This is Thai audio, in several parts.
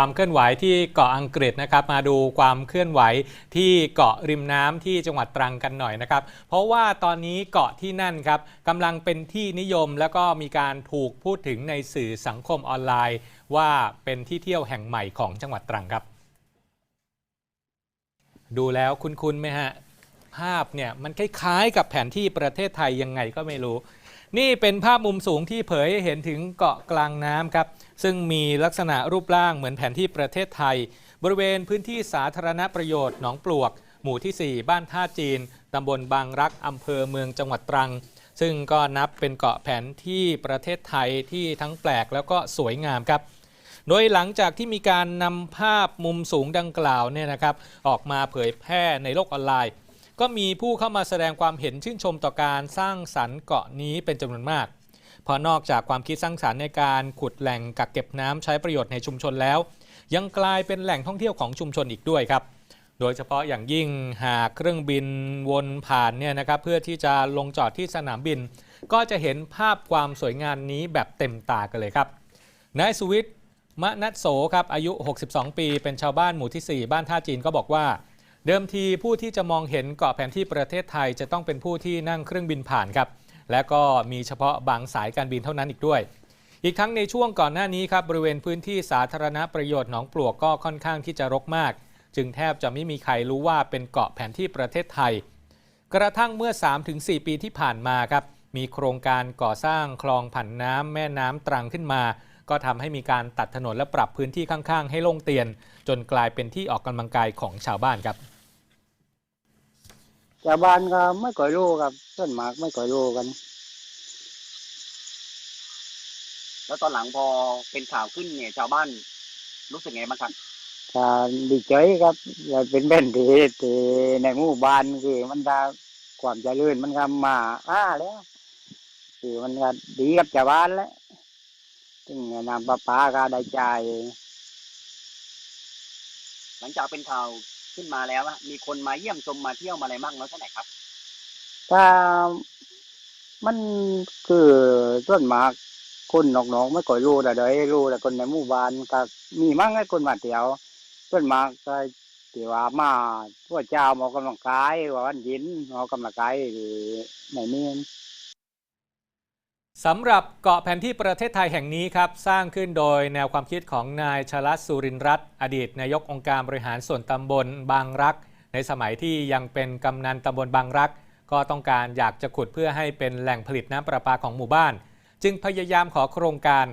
ความเคลื่อนไหวที่เกาะอังกฤษนะครับ มาดูความเคลื่อนไหวที่เกาะริมน้ำที่จังหวัดตรังกันหน่อยนะครับ เพราะว่าตอนนี้เกาะที่นั่นครับกำลังเป็นที่นิยมแล้วก็มีการถูกพูดถึงในสื่อสังคมออนไลน์ ว่าเป็นที่เที่ยวแห่งใหม่ของจังหวัดตรังครับ ดูแล้วคุ้นๆไหมฮะภาพเนี่ยมันคล้ายๆ กับแผนที่ประเทศไทยยังไงก็ไม่รู้ นี่เป็นภาพมุมสูงที่เผยให้เห็นถึงเกาะกลางน้ำครับ ซึ่งมีลักษณะรูปร่างเหมือนแผนที่ประเทศไทย บริเวณพื้นที่สาธารณประโยชน์หนองปลวก หมู่ที่ 4 บ้านท่าจีนตำบลบางรักอำเภอเมืองจังหวัดตรัง ซึ่งก็นับเป็นเกาะแผนที่ประเทศไทยที่ทั้งแปลกแล้วก็สวยงามครับโดยหลังจากที่มีการนำภาพมุมสูงดังกล่าวเนี่ยนะครับ ออกมาเผยแพร่ในโลกออนไลน์ ก็มีผู้เข้ามาแสดงความเห็นชื่นชมต่อการสร้างสรรค์เกาะนี้เป็นจำนวนมากพราะนอกจากความคิดสร้างสรรค์ในการขุดแหล่งกักเก็บน้ำใช้ประโยชน์ในชุมชนแล้ว ยังกลายเป็นแหล่งท่องเที่ยวของชุมชนอีกด้วยครับ โดยเฉพาะอย่างยิ่งหากเครื่องบินวนผ่านเนี่ยนะครับเพื่อที่จะลงจอดที่สนามบิน ก็จะเห็นภาพความสวยงามนี้แบบเต็มตากันเลยครับนายสุวิทย์มะนัทโสครับอายุ 62 ปี เป็นชาวบ้านหมู่ที่ 4 บ้านท่าจีนก็บอกว่า เดิมทีผู้ที่จะมองเห็นเกาะแผนที่ประเทศไทยจะต้องเป็นผู้ที่นั่งเครื่องบินผ่านครับและก็มีเฉพาะบางสายการบินเท่านั้นอีกด้วย อีกทั้งในช่วงก่อนหน้านี้ครับบริเวณพื้นที่สาธารณประโยชน์หนองปลวกก็ค่อนข้างที่จะรกมาก จึงแทบจะไม่มีใครรู้ว่าเป็นเกาะแผนที่ประเทศไทย กระทั่งเมื่อ 3-4 ปีที่ผ่านมาครับมีโครงการก่อสร้างคลองผันน้ำแม่น้ำตรังขึ้นมา ก็ทำให้มีการตัดถนนและปรับพื้นที่ข้างๆ ให้โล่งเตียน จนกลายเป็นที่ออกกำลังกายของชาวบ้านครับ ชาวบ้านก็ไม่ก่อยรู้ครับต้นหมากไม่ก่อยรู้กัน แล้วตอนหลังพอเป็นข่าวขึ้นเนี่ย ชาวบ้านรู้สึกไงบ้างครับถ้าดีใจครับอย่าเป็นแบนทีทีในหมู่บ้านคือมันก็ความเจริญมันก็มาอ้าแล้วคือมันก็ดีกับชาวบ้านแล้วถึงน้ำประปาก็ได้ใจายหลังจากเป็นข่าว ขึ้นมาแล้วอะมีคนมาเยี่ยมชมมาเที่ยวมาอะไรบ้างน้อยแค่ไหนครับถ้ามันคือต้นหมากคนนอกๆไม่ก่อยรู้แต่เดี๋ยวรู้แต่คนในหมู่บ้านก็มีมั่งไอ้คนมาเที่ยวต้นหมากก็ที่ว่ามาพวกเจ้ามออกกำลังกายว่าวันยินมออกกำลังกายที่ในนี้ สำหรับเกาะแผนที่ประเทศไทยแห่งนี้ครับ สร้างขึ้นโดยแนวความคิดของนายชลัดสุรินรัตน์อดีตนายกองค์การบริหารส่วนตำบลบางรัก ในสมัยที่ยังเป็นกำนันตำบลบางรัก ก็ต้องการอยากจะขุดเพื่อให้เป็นแหล่งผลิตน้ำประปาของหมู่บ้าน จึงพยายามขอโครงการ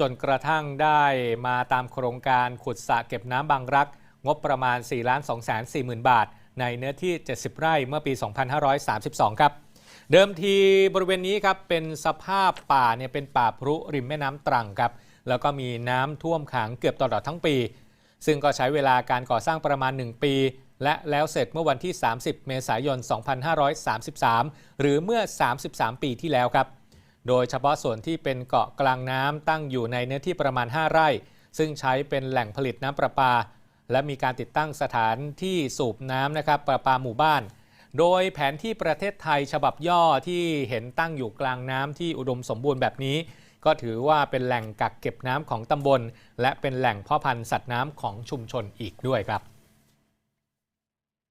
จนกระทั่งได้มาตามโครงการขุดสระเก็บน้ำบางรัก งบประมาณ4 2 4 0 0 0 0 บาท ในเนื้อที่ 70 ไร่เมื่อปี 2532 ครับ เดิมทีบริเวณนี้ครับเป็นสภาพป่าเนี่ยเป็นป่าพรุริมแม่น้ำตรังครับแล้วก็มีน้ำท่วมขังเกือบตลอดทั้งปี ซึ่งก็ใช้เวลาการก่อสร้างประมาณ 1 ปี และแล้วเสร็จเมื่อวันที่ 30 เมษายน 2533 หรือเมื่อ 33 ปีที่แล้วครับ โดยเฉพาะส่วนที่เป็นเกาะกลางน้ำตั้งอยู่ในเนื้อที่ประมาณ 5 ไร่ ซึ่งใช้เป็นแหล่งผลิตน้ำประปา และมีการติดตั้งสถานที่สูบน้ำนะครับประปาหมู่บ้าน โดยแผนที่ประเทศไทยฉบับย่อที่เห็นตั้งอยู่กลางน้ำที่อุดมสมบูรณ์แบบนี้ ก็ถือว่าเป็นแหล่งกักเก็บน้ำของตำบล และเป็นแหล่งพ่อพันธุ์สัตว์น้ำของชุมชนอีกด้วยครับ